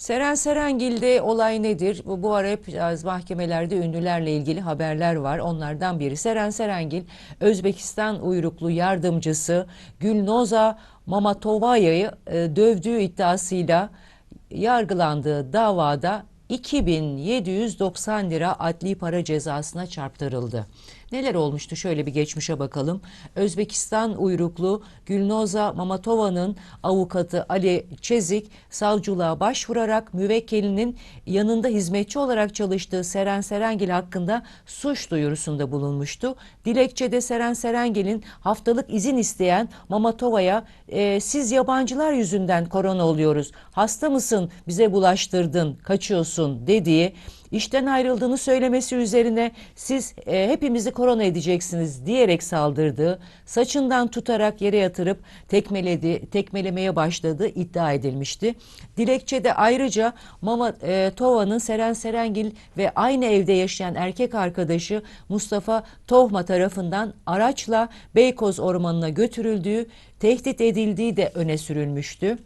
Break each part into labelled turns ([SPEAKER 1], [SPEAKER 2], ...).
[SPEAKER 1] Seren Serengil'de olay nedir? Bu, bu ara hep biraz mahkemelerde ünlülerle ilgili haberler var. Onlardan biri Seren Serengil, Özbekistan uyruklu yardımcısı Gülnoza Mamatova'yı e, dövdüğü iddiasıyla yargılandığı davada 2790 lira adli para cezasına çarptırıldı. Neler olmuştu şöyle bir geçmişe bakalım. Özbekistan uyruklu Gülnoza Mamatova'nın avukatı Ali Çezik savcılığa başvurarak müvekkilinin yanında hizmetçi olarak çalıştığı Seren Serengil hakkında suç duyurusunda bulunmuştu. Dilekçede Seren Serengil'in haftalık izin isteyen Mamatova'ya "E, siz yabancılar yüzünden korona oluyoruz. Hasta mısın? Bize bulaştırdın, kaçıyorsun dediği işten ayrıldığını söylemesi üzerine siz e, hepimizi korona edeceksiniz diyerek saldırdığı, saçından tutarak yere yatırıp tekmeledi, tekmelemeye başladığı iddia edilmişti. Dilekçede ayrıca Mama e, Tova'nın Seren Serengil ve aynı evde yaşayan erkek arkadaşı Mustafa Tohma tarafından araçla Beykoz Ormanı'na götürüldüğü, tehdit edildiği de öne sürülmüştü.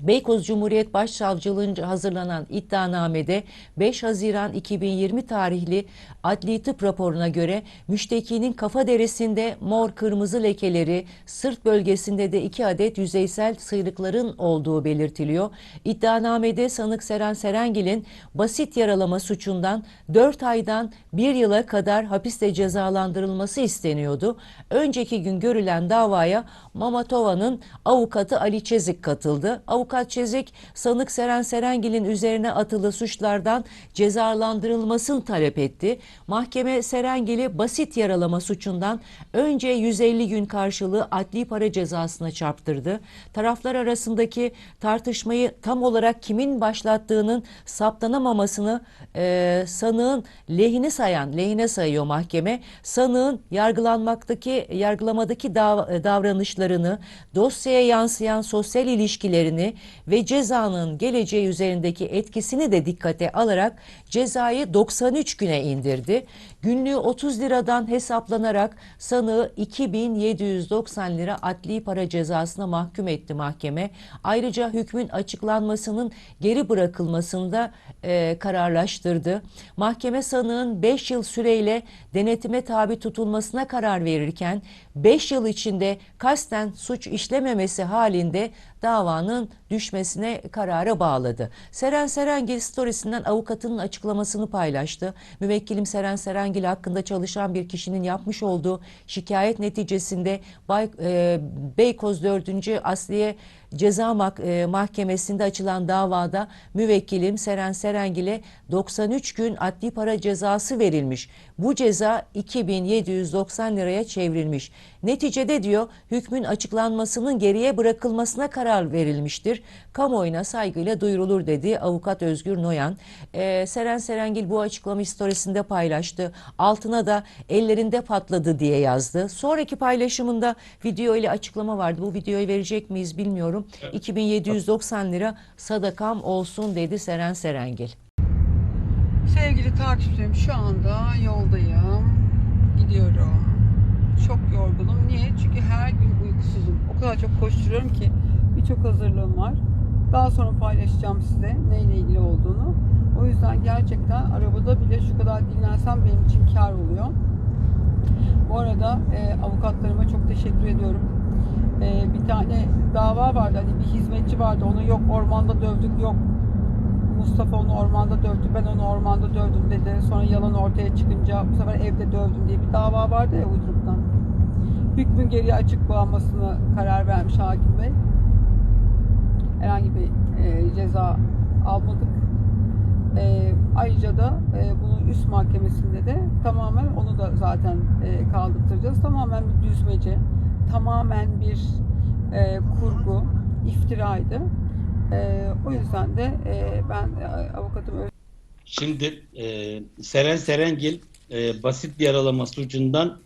[SPEAKER 1] Beykoz Cumhuriyet Başsavcılığınca hazırlanan iddianamede 5 Haziran 2020 tarihli adli tıp raporuna göre müştekinin kafa derisinde mor kırmızı lekeleri, sırt bölgesinde de 2 adet yüzeysel sıyrıkların olduğu belirtiliyor. İddianamede sanık Seren Serengil'in basit yaralama suçundan 4 aydan 1 yıla kadar hapiste cezalandırılması isteniyordu. Önceki gün görülen davaya Mamatova'nın avukatı Ali Çezik katıldı. Avukat Çezik sanık Seren Serengil'in üzerine atılı suçlardan cezalandırılmasını talep etti. Mahkeme Serengil'i basit yaralama suçundan önce 150 gün karşılığı adli para cezasına çarptırdı. Taraflar arasındaki tartışmayı tam olarak kimin başlattığının saptanamamasını e, sanığın lehine sayan, lehine sayıyor mahkeme. Sanığın yargılanmaktaki, yargılamadaki dav- davranışlarını, dosyaya yansıyan sosyal ilişkilerini ve cezanın geleceği üzerindeki etkisini de dikkate alarak cezayı 93 güne indirdi. Günlüğü 30 liradan hesaplanarak sanığı 2790 lira adli para cezasına mahkum etti mahkeme. Ayrıca hükmün açıklanmasının geri bırakılmasını da e, kararlaştırdı. Mahkeme sanığın 5 yıl süreyle denetime tabi tutulmasına karar verirken 5 yıl içinde kasten suç işlememesi halinde davanın düşmesine karara bağladı. Seren Serengil storiesinden avukatının açıklamasını paylaştı. Müvekkilim Seren Serengil hakkında çalışan bir kişinin yapmış olduğu şikayet neticesinde Bay, e, Beykoz 4. Asliye Ceza e, Mahkemesi'nde açılan davada müvekkilim Seren Serengil'e 93 gün adli para cezası verilmiş. Bu ceza 2790 liraya çevrilmiş. Neticede diyor hükmün açıklanmasının geriye bırakılmasına karar verilmiştir. Kamuoyuna saygıyla duyurulur dedi avukat Özgür Noyan. Ee, Seren Serengil bu açıklama storiesinde paylaştı. Altına da ellerinde patladı diye yazdı. Sonraki paylaşımında video ile açıklama vardı. Bu videoyu verecek miyiz bilmiyorum. 2790 lira sadakam olsun dedi Seren Serengil.
[SPEAKER 2] Sevgili takipçilerim şu anda yoldayım. Gidiyorum. Çok yorgunum. Niye? Çünkü her gün uykusuzum. O kadar çok koşturuyorum ki birçok hazırlığım var. Daha sonra paylaşacağım size neyle ilgili olduğunu. O yüzden gerçekten arabada bile şu kadar dinlensem benim için kar oluyor. Bu arada e, avukatlarıma çok teşekkür ediyorum. E, bir tane dava vardı. Hani bir hizmetçi vardı. Onu yok ormanda dövdük, yok Mustafa onu ormanda dövdü, ben onu ormanda dövdüm dedi. Sonra yalan ortaya çıkınca bu sefer evde dövdüm diye bir dava vardı ya uyduruktan. Hükmün geriye açık bağlamasına karar vermiş hakim bey. Herhangi bir e, ceza almadık. E, ayrıca da e, bunun üst mahkemesinde de tamamen onu da zaten e, kaldırtacağız. Tamamen bir düzmece, tamamen bir e, kurgu, iftiraydı. E, o yüzden de e, ben e, avukatım Öz-
[SPEAKER 3] Şimdi e, Seren Serengil e, basit yaralama suçundan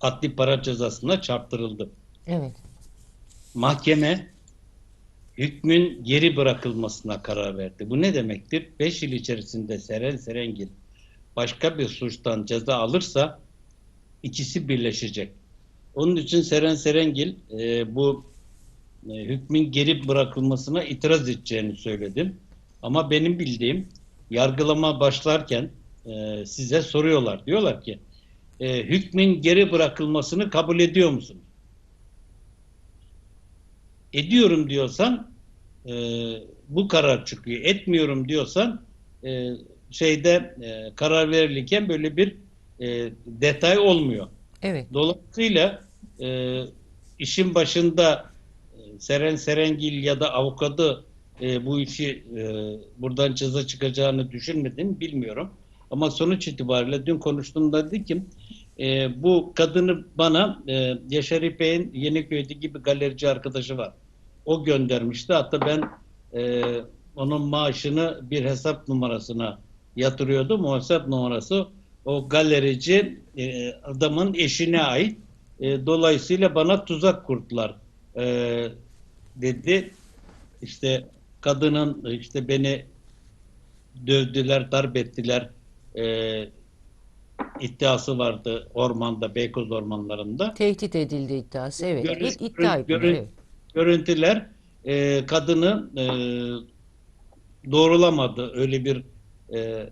[SPEAKER 3] adli para cezasına çarptırıldı.
[SPEAKER 1] Evet.
[SPEAKER 3] Mahkeme hükmün geri bırakılmasına karar verdi. Bu ne demektir? 5 yıl içerisinde Seren Serengil başka bir suçtan ceza alırsa ikisi birleşecek. Onun için Seren Serengil e, bu e, hükmün geri bırakılmasına itiraz edeceğini söyledim. Ama benim bildiğim yargılama başlarken e, size soruyorlar. Diyorlar ki e, hükmün geri bırakılmasını kabul ediyor musunuz? Ediyorum diyorsan e, bu karar çıkıyor. Etmiyorum diyorsan e, şeyde e, karar verilirken böyle bir e, detay olmuyor.
[SPEAKER 1] Evet.
[SPEAKER 3] Dolayısıyla e, işin başında e, Seren Serengil ya da avukatı e, bu işi e, buradan ceza çıkacağını düşünmedim bilmiyorum. Ama sonuç itibariyle dün konuştuğumda dedi ki e, bu kadını bana e, Yaşar İpek'in Yeniköy'deki bir galerici arkadaşı var. O göndermişti. Hatta ben e, onun maaşını bir hesap numarasına yatırıyordum. O hesap numarası o galerici e, adamın eşine ait. E, dolayısıyla bana tuzak kurdular e, dedi. İşte kadının işte beni dövdüler, darp ettiler e, iddiası vardı ormanda, Beykoz ormanlarında.
[SPEAKER 1] Tehdit edildi iddiası. Evet. İd- iddia
[SPEAKER 3] görün- görün-. Görüntüler e, kadını e, doğrulamadı. Öyle bir e,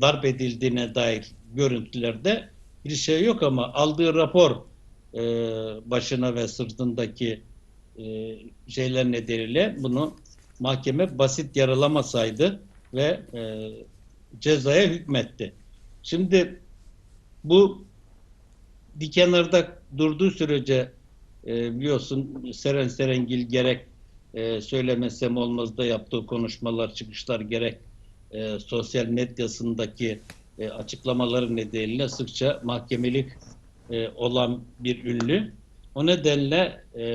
[SPEAKER 3] darp edildiğine dair görüntülerde bir şey yok ama aldığı rapor e, başına ve sırtındaki e, şeyler nedeniyle bunu mahkeme basit yaralamasaydı ve e, cezaya hükmetti. Şimdi bu bir kenarda durduğu sürece e, biliyorsun Seren Serengil gerek e, söylemesem olmaz da yaptığı konuşmalar, çıkışlar gerek e, sosyal medyasındaki e, açıklamaları nedeniyle sıkça mahkemelik e, olan bir ünlü. O nedenle e,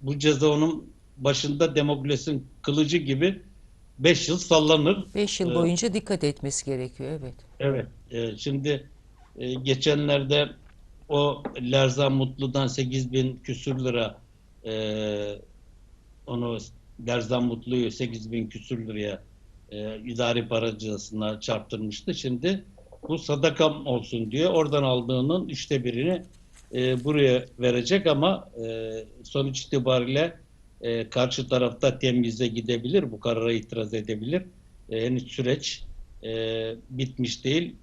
[SPEAKER 3] bu ceza onun başında demokrasinin kılıcı gibi 5 yıl sallanır.
[SPEAKER 1] 5 yıl
[SPEAKER 3] Evet.
[SPEAKER 1] boyunca dikkat etmesi gerekiyor. Evet.
[SPEAKER 3] Evet. e, şimdi e, geçenlerde o Lerzan Mutlu'dan 8 bin küsür lira e, onu Lerzan Mutlu'yu 8 bin küsür liraya e, idari para cezasına çarptırmıştı. Şimdi bu sadakam olsun diyor. Oradan aldığının üçte birini e, buraya verecek ama e, sonuç itibariyle e, karşı tarafta temize gidebilir. Bu karara itiraz edebilir. E, henüz süreç e, bitmiş değil.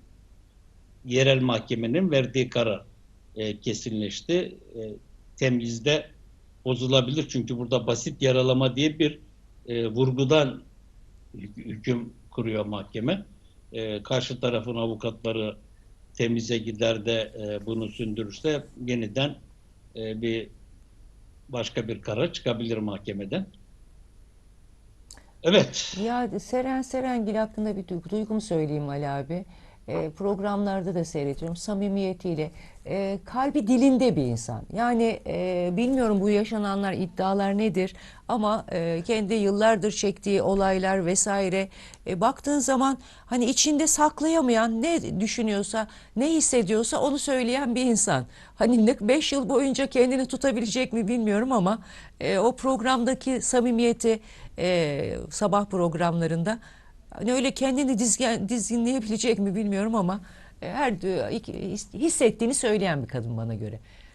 [SPEAKER 3] Yerel mahkemenin verdiği karar e, kesinleşti. E, temizde bozulabilir çünkü burada basit yaralama diye bir e, vurgudan hüküm kuruyor mahkeme. E, karşı tarafın avukatları temize gider de e, bunu sündürürse yeniden e, bir başka bir karar çıkabilir mahkemeden. Evet.
[SPEAKER 1] Ya Seren Serengil hakkında bir duygu, duygumu söyleyeyim Ali abi. Ee, programlarda da seyrediyorum samimiyetiyle. Ee, kalbi dilinde bir insan. Yani e, bilmiyorum bu yaşananlar iddialar nedir ama e, kendi yıllardır çektiği olaylar vesaire e, baktığın zaman hani içinde saklayamayan ne düşünüyorsa ne hissediyorsa onu söyleyen bir insan. Hani 5 yıl boyunca kendini tutabilecek mi bilmiyorum ama e, o programdaki samimiyeti e, sabah programlarında hani öyle kendini dizgen, dizginleyebilecek mi bilmiyorum ama e, her hissettiğini söyleyen bir kadın bana göre.